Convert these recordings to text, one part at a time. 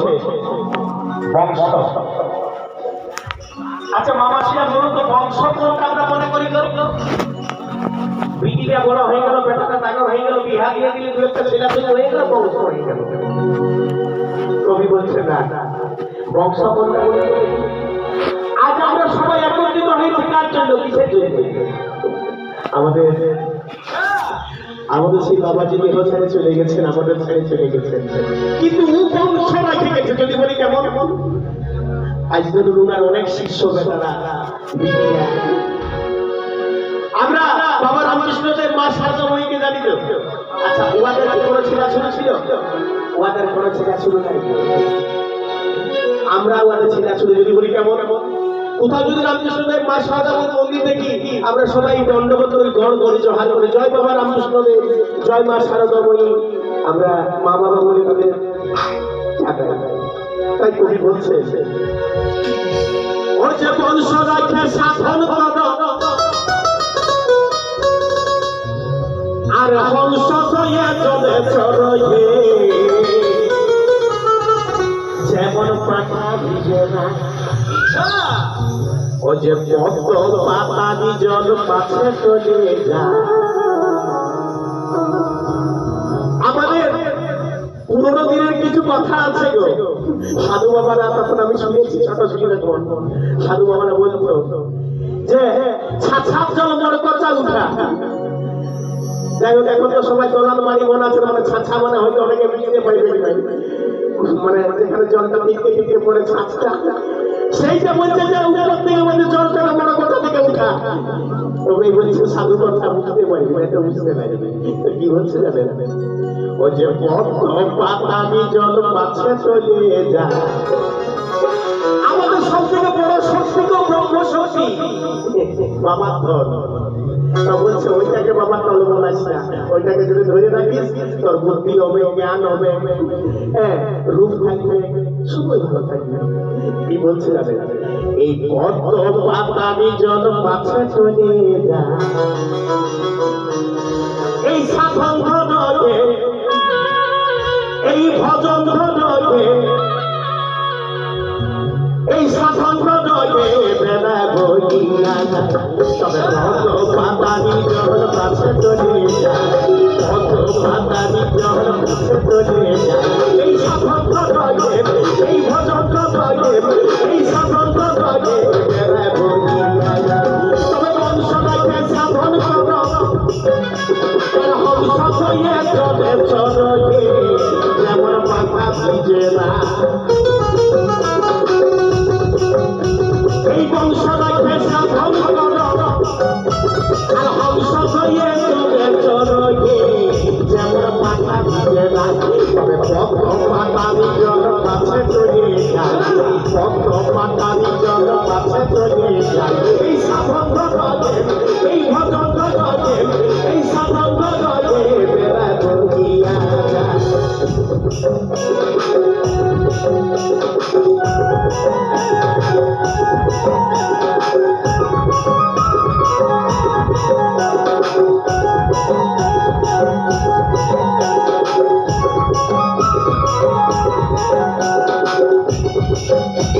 বলছে বংশ আচ্ছা মামা সিয়া বলুন তো বংশ কোনটা আমরা মনে করি বিটিটা বড় হয়ে গেল বেটাটা হয়ে গেল বিহা দিয়ে দিলে দু একটা ছেলে হয়ে গেল, বংশ হয়ে গেল। কবি বলছে না বংশ আজ আমরা সবাই একত্রিত কার জন্য, কিসের জন্য? আমাদের আমাদের সেই বাবাজি দেহ ছেড়ে চলে গেছেন, আমাদের ছেড়ে চলে গেছেন। কিন্তু রেখে যদি বলি কেমন অনেক বিটিরা আমরা বাবা রামকৃষ্ণদেব মা সারদাময়ীকে জানি তো? আচ্ছা ওয়াদের কোনো ছেলা ছিল? কোনো নাই আমরা যদি বলি কেমন? কোথাও যদি রামকৃষ্ণদেব মা সারদাময়ীর মন্দির দেখি, আমরা সবাই দণ্ডবোধ করি গড় গড়ি জহার করে, জয় বাবা রামকৃষ্ণদেব জয় মা সারদা সারদাময়ী আমরা মা বাবা বলে তাদের। তাই কবি বলছে আর যেমন না ও যে পদ্ম পাতা পাশে চলে আমাদের পুরোনো কিছু কথা আছে গো। সাধু বাবারা, তখন আমি শুনেছি ছোট ছিল সাধু বাবারা বলতো, যে ছাছাপ জল মনে কথা উঠা। যাই হোক এখন তো সবাই দোলান বাড়ি বানাচ্ছে মানে ছাছা মানে হয়তো অনেকে বুঝতে পারবে মানে যেখানে জলটা টিকে টিকে পড়ে ছাঁচটা। সেইটা বলছে যে উপর থেকে বলছে, জলটা মনে কথা থেকে উঠা। তবে বলছে, সাধু কথা বুঝতে পারি এটা বুঝতে পারি কি বলছে জানেন? ও যে পদ্ম পাতামি জল পাছে চলে যায় আমাদের সব বড় শক্তি তো বাবা ধর বলছে, ওইটাকে বাবা ওইটাকে যদি ধরে রাখিস, তোর বুদ্ধি হবে, জ্ঞান হবে। হ্যাঁ রূপ থাকবে ভালো থাকবে। কি বলছে এই পদ্ম পাতামি জল পাছে চলে যায় এই ধনকে তবে ভদ্র পাতানি জল পাছে চলে যায় ভদ্র এই সফল এই ভজন পদ্ম পাতা নিজর কাছে চলে যায় এই সাধন এই ভজন Thank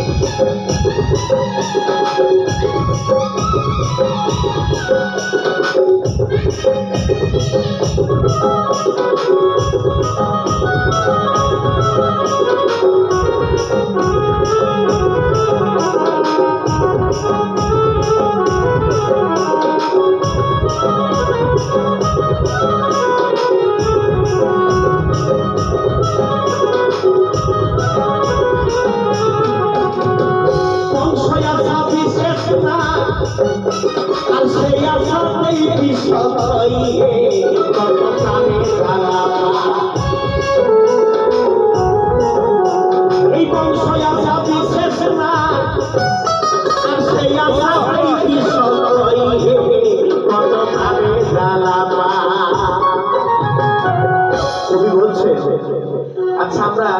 আচ্ছা আমরা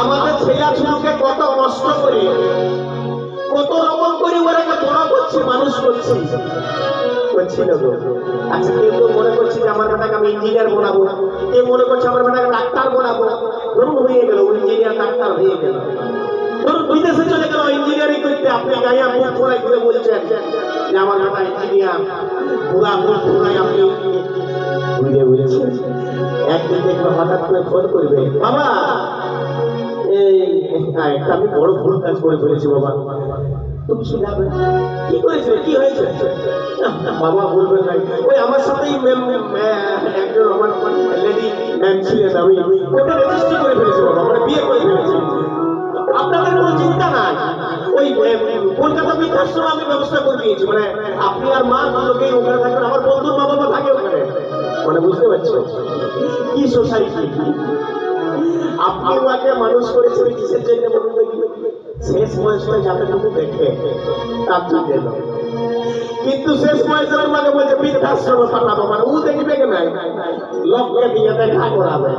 আমাদের ছেলে ছেলেকে কত কষ্ট কত রকম করে ওরাকে বড় করছে মানুষ করছে। করছি গো। আচ্ছা কেউ কেউ মনে করছে যে আমার বেটাকে আমি ইঞ্জিনিয়ার কেউ মনে করছে আমার বেটাকে ডাক্তার ধরুন হয়ে গেল ইঞ্জিনিয়ার হয়ে গেল। ধরুন চলে গেল ইঞ্জিনিয়ারিং করতে। আপনি গাইয়া মুখ ফোড়াই করে বলছেন যে আমার কথা ইঞ্জিনিয়ার পুরা মুখ ফোড়াই আপনি বুঝে একদিন দেখবে হঠাৎ করে ফোন করবে, বাবা আমি বড় ভুল কাজ করে ফেলেছি বাবা। তুমি কি যাবে কি করেছিলে? কি হয়েছে? বাবা বলবেন নাই ওই আমার সাথেই ম্যাম একজন আমার লেডি ম্যাম ছিলেন আমি। ওটা রেজিস্ট্রি করে ফেলেছি বাবা মানে বিয়ে করে ফেলেছি। আপনাদের কোনো চিন্তা নাই। ওই কলকাতা বৃদ্ধাশ্রম আমি ব্যবস্থা করে দিয়েছি। মানে আপনি আর মা দুটোকেই ওখানে থাকবেন, আমার বন্ধুর মা বাবা থাকে ওখানে। মানে বুঝতে পারছ? কি সোসাইটি আপনি ওকে মানুষ করেছেন কিসের জন্য বলুন শেষ বয়সটা যতটুকু দেখে, তার চাপে কিন্তু শেষ বয়সে মাকে বলছে বৃদ্ধাশ্রমে পাঠাবো মানে ও দেখবে কি নাই? লোককে দিয়ে দেখা করাবে।